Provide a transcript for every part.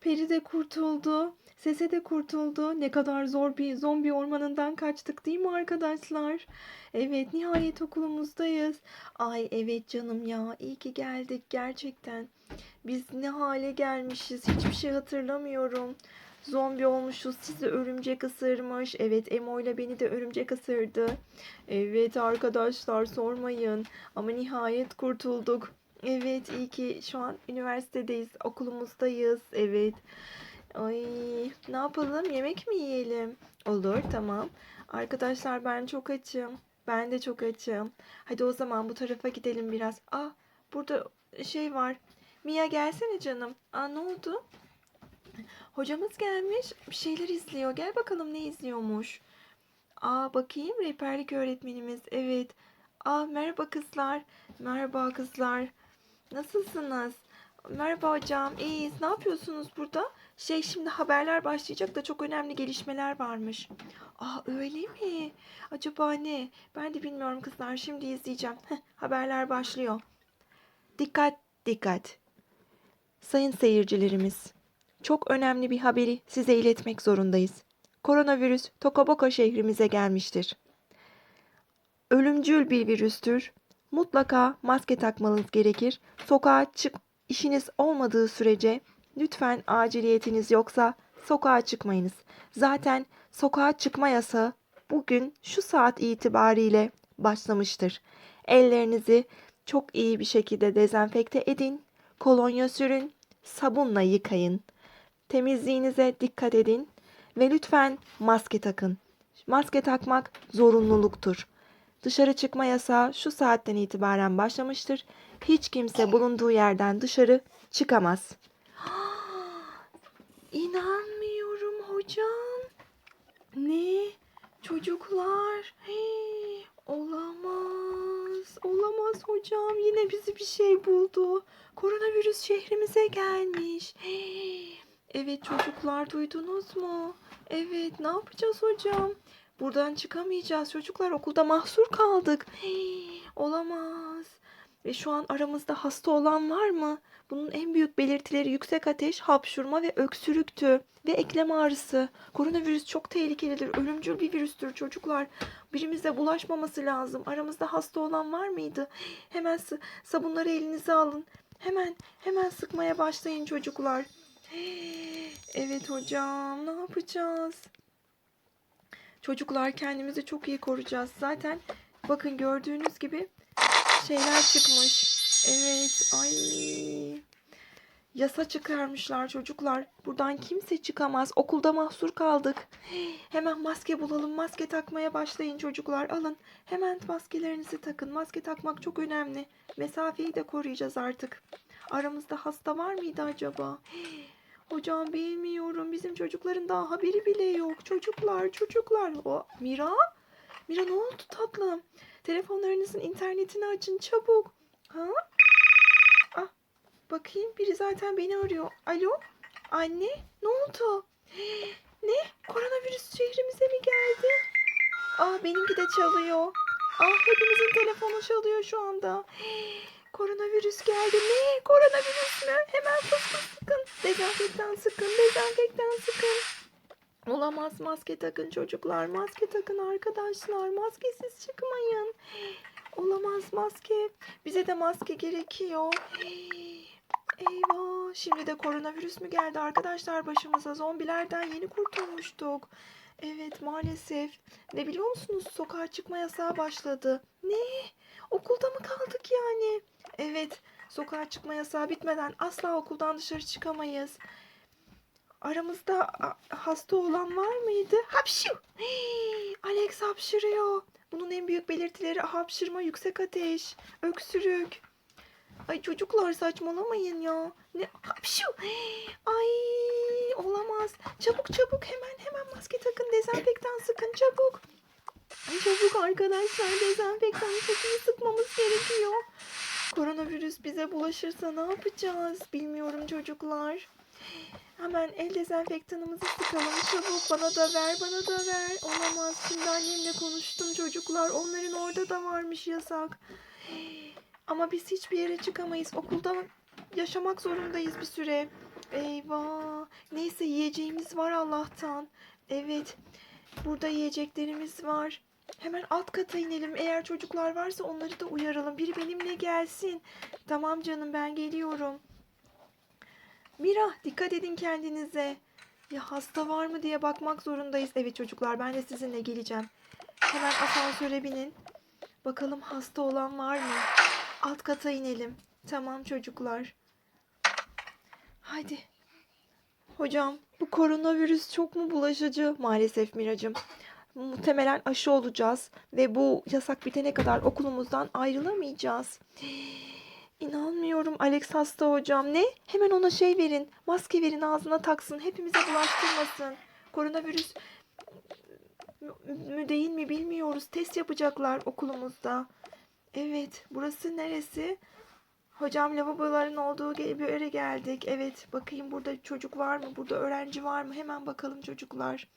Peri de kurtuldu. Sese de kurtuldu. Ne kadar zor bir zombi ormanından kaçtık değil mi arkadaşlar? Evet, nihayet okulumuzdayız. Ay evet canım ya. İyi ki geldik gerçekten. Biz ne hale gelmişiz hiçbir şey hatırlamıyorum. Zombi olmuşuz. Sizi örümcek ısırmış. Evet Emo ile beni de örümcek ısırdı. Evet arkadaşlar sormayın. Ama nihayet kurtulduk. Evet iyi ki şu an üniversitedeyiz. Okulumuzdayız. Evet. Ay ne yapalım? Yemek mi yiyelim? Olur tamam. Arkadaşlar ben çok açım. Ben de çok açım. Hadi o zaman bu tarafa gidelim biraz. Ah burada şey var. Mia gelsene canım. Aa ne oldu? Hocamız gelmiş. Bir şeyler izliyor. Gel bakalım ne izliyormuş. Aa bakayım rehberlik öğretmenimiz. Evet. Aa merhaba kızlar. Merhaba kızlar. Nasılsınız? Merhaba hocam. İyiyiz. Ne yapıyorsunuz burada? Şey şimdi haberler başlayacak da çok önemli gelişmeler varmış. Aa öyle mi? Acaba ne? Ben de bilmiyorum kızlar. Şimdi izleyeceğim. Heh, haberler başlıyor. Dikkat, dikkat. Sayın seyircilerimiz, çok önemli bir haberi size iletmek zorundayız. Koronavirüs Tokoboka şehrimize gelmiştir. Ölümcül bir virüstür. Mutlaka maske takmanız gerekir. Sokağa çık işiniz olmadığı sürece lütfen aciliyetiniz yoksa sokağa çıkmayınız. Zaten sokağa çıkma yasağı bugün şu saat itibariyle başlamıştır. Ellerinizi çok iyi bir şekilde dezenfekte edin. Kolonya sürün, sabunla yıkayın. Temizliğinize dikkat edin ve lütfen maske takın. Maske takmak zorunluluktur. Dışarı çıkma yasağı şu saatten itibaren başlamıştır. Hiç kimse bulunduğu yerden dışarı çıkamaz. İnanmıyorum hocam. Ne? Çocuklar? Hey, olamaz. Olamaz hocam. Yine bizi bir şey buldu. Koronavirüs şehrimize gelmiş. Hey. Evet çocuklar duydunuz mu? Evet ne yapacağız hocam? Buradan çıkamayacağız çocuklar. Okulda mahsur kaldık. Hey, olamaz. Ve şu an aramızda hasta olan var mı? Bunun en büyük belirtileri yüksek ateş, hapşurma ve öksürüktü. Ve eklem ağrısı. Koronavirüs çok tehlikelidir. Ölümcül bir virüstür çocuklar. Birimize bulaşmaması lazım. Aramızda hasta olan var mıydı? Hemen sabunları elinize alın. Hemen hemen sıkmaya başlayın çocuklar. Evet hocam ne yapacağız? Çocuklar kendimizi çok iyi koruyacağız. Zaten bakın gördüğünüz gibi şeyler çıkmış. Evet ay yasa çıkarmışlar çocuklar. Buradan kimse çıkamaz. Okulda mahsur kaldık. Hemen maske bulalım. Maske takmaya başlayın çocuklar. Alın. Hemen maskelerinizi takın. Maske takmak çok önemli. Mesafeyi de koruyacağız artık. Aramızda hasta var mıydı acaba? Hocam bilmiyorum. Bizim çocukların daha haberi bile yok. Çocuklar, çocuklar. O Mira? Mira ne oldu tatlım? Telefonlarınızın internetini açın çabuk. Ha? Ah, bakayım biri zaten beni arıyor. Alo? Anne? Ne oldu? Ne? Koronavirüs şehrimize mi geldi? Ah benimki de çalıyor. Ah hepimizin telefonu çalıyor şu anda. Koronavirüs geldi. Ne? Koronavirüs mü? Hemen fıs fıs. Dezenfektan sıkın. Dezenfektan sıkın. Olamaz maske takın çocuklar. Maske takın arkadaşlar. Maskesiz çıkmayın. Olamaz maske. Bize de maske gerekiyor. Eyvah. Şimdi de koronavirüs mü geldi arkadaşlar başımıza? Zombilerden yeni kurtulmuştuk. Evet maalesef. Ne biliyor musunuz? Sokağa çıkma yasağı başladı. Ne? Okulda mı kaldık yani? Evet. Sokağa çıkma yasağı bitmeden asla okuldan dışarı çıkamayız. Aramızda hasta olan var mıydı? Hapşu! Alex hapşırıyor. Bunun en büyük belirtileri hapşırma, yüksek ateş, öksürük. Ay çocuklar saçmalamayın ya. Ne hapşu! Ay olamaz. Çabuk çabuk hemen hemen maske takın, dezenfektan sıkın çabuk. Ay çabuk arkadaşlar dezenfektan çok sıkmamız gerekiyor. Koronavirüs bize bulaşırsa ne yapacağız? Bilmiyorum çocuklar. Hemen el dezenfektanımızı sıkalım. Çabuk bana da ver, bana da ver. Olamaz. Şimdi annemle konuştum çocuklar. Onların orada da varmış yasak. Ama biz hiçbir yere çıkamayız. Okulda yaşamak zorundayız bir süre. Eyvah. Neyse yiyeceğimiz var Allah'tan. Evet. Burada yiyeceklerimiz var. Hemen alt kata inelim. Eğer çocuklar varsa onları da uyaralım. Biri benimle gelsin. Tamam canım ben geliyorum. Mira dikkat edin kendinize. Ya hasta var mı diye bakmak zorundayız. Evet çocuklar ben de sizinle geleceğim. Hemen asansöre binin. Bakalım hasta olan var mı? Alt kata inelim. Tamam çocuklar. Haydi. Hocam bu koronavirüs çok mu bulaşıcı? Maalesef Miracım. Muhtemelen aşı olacağız ve bu yasak bitene kadar okulumuzdan ayrılamayacağız. İnanmıyorum Alex hasta hocam. Ne? Hemen ona şey verin. Maske verin ağzına taksın. Hepimize bulaştırmasın. Koronavirüs mü- değil mi bilmiyoruz. Test yapacaklar okulumuzda. Evet, burası neresi? Hocam lavaboların olduğu bir yere geldik. Evet, bakayım burada çocuk var mı? Burada öğrenci var mı? Hemen bakalım çocuklar.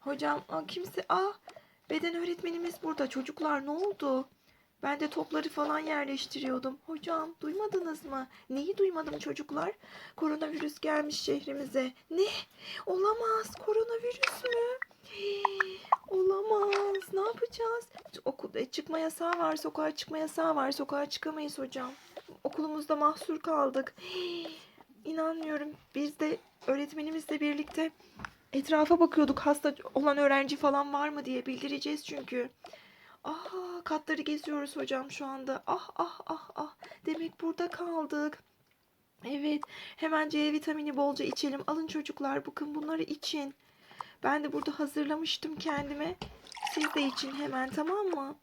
Hocam, aa, kimse... Aa, beden öğretmenimiz burada. Çocuklar ne oldu? Ben de topları falan yerleştiriyordum. Hocam, duymadınız mı? Neyi duymadım çocuklar? Koronavirüs gelmiş şehrimize. Ne? Olamaz. Koronavirüs mü? Olamaz. Ne yapacağız? Okulda çıkma yasağı var. Sokağa çıkma yasağı var. Sokağa çıkamayız hocam. Okulumuzda mahsur kaldık. Hii, İnanmıyorum. Biz de öğretmenimizle birlikte etrafa bakıyorduk. Hasta olan öğrenci falan var mı diye bildireceğiz çünkü. Ah katları geziyoruz hocam şu anda. Ah ah ah ah. Demek burada kaldık. Evet. Hemen C vitamini bolca içelim. Alın çocuklar bakın bunları için. Ben de burada hazırlamıştım kendime. Siz de için hemen tamam mı?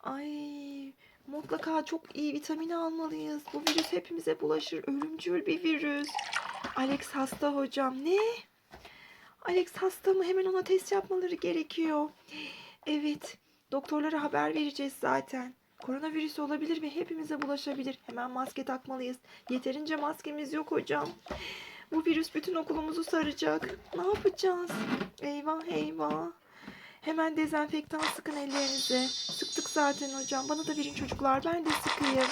Ay mutlaka çok iyi vitamin almalıyız. Bu virüs hepimize bulaşır. Ölümcül bir virüs. Alex hasta hocam. Ne? Alex hasta mı? Hemen ona test yapmaları gerekiyor. Evet. Doktorlara haber vereceğiz zaten. Koronavirüs olabilir ve hepimize bulaşabilir. Hemen maske takmalıyız. Yeterince maskemiz yok hocam. Bu virüs bütün okulumuzu saracak. Ne yapacağız? Eyvah eyvah. Hemen dezenfektan sıkın ellerinize. Sıktık zaten hocam. Bana da verin çocuklar. Ben de sıkayım.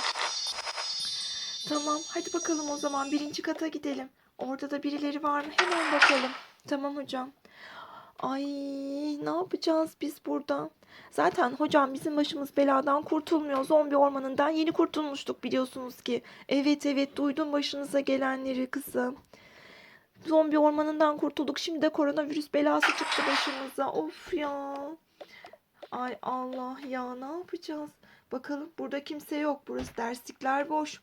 Tamam. Hadi bakalım o zaman. Birinci kata gidelim. Orada da birileri var mı? Hemen bakalım. Tamam hocam. Ay ne yapacağız biz burada? Zaten hocam bizim başımız beladan kurtulmuyor. Zombi ormanından yeni kurtulmuştuk biliyorsunuz ki. Evet evet duydum başınıza gelenleri kızım. Zombi ormanından kurtulduk. Şimdi de koronavirüs belası çıktı başımıza. Of ya. Ay Allah ya ne yapacağız? Bakalım burada kimse yok. Burası derslikler boş.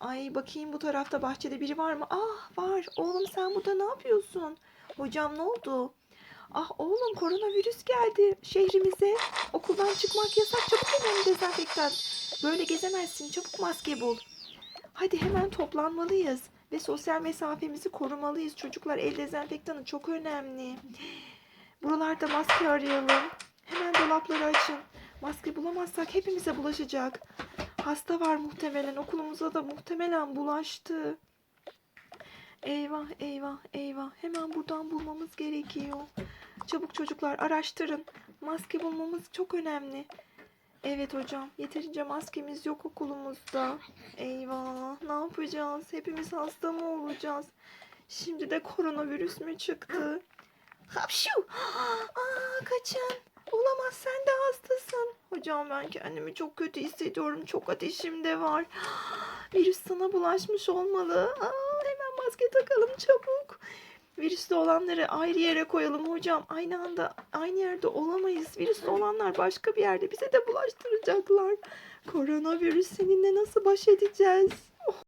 Ay bakayım bu tarafta bahçede biri var mı? Ah var. Oğlum sen burada ne yapıyorsun? Hocam ne oldu? Ah oğlum koronavirüs geldi şehrimize. Okuldan çıkmak yasak. Çabuk hemen dezenfektan. Böyle gezemezsin. Çabuk maske bul. Hadi hemen toplanmalıyız ve sosyal mesafemizi korumalıyız. Çocuklar el dezenfektanı çok önemli. Buralarda maske arayalım. Hemen dolapları açın. Maske bulamazsak hepimize bulaşacak. Hasta var muhtemelen. Okulumuza da muhtemelen bulaştı. Eyvah eyvah eyvah. Hemen buradan bulmamız gerekiyor. Çabuk çocuklar araştırın. Maske bulmamız çok önemli. Evet hocam. Yeterince maskemiz yok okulumuzda. Eyvah. Ne yapacağız? Hepimiz hasta mı olacağız? Şimdi de koronavirüs mü çıktı? Hapşu! Aa, kaçın. Olamaz sen de hastasın. Hocam ben kendimi çok kötü hissediyorum. Çok ateşim de var. Virüs sana bulaşmış olmalı. Aa, hemen maske takalım çabuk. Virüslü olanları ayrı yere koyalım hocam. Aynı anda aynı yerde olamayız. Virüslü olanlar başka bir yerde bize de bulaştıracaklar. Koronavirüs seninle nasıl baş edeceğiz?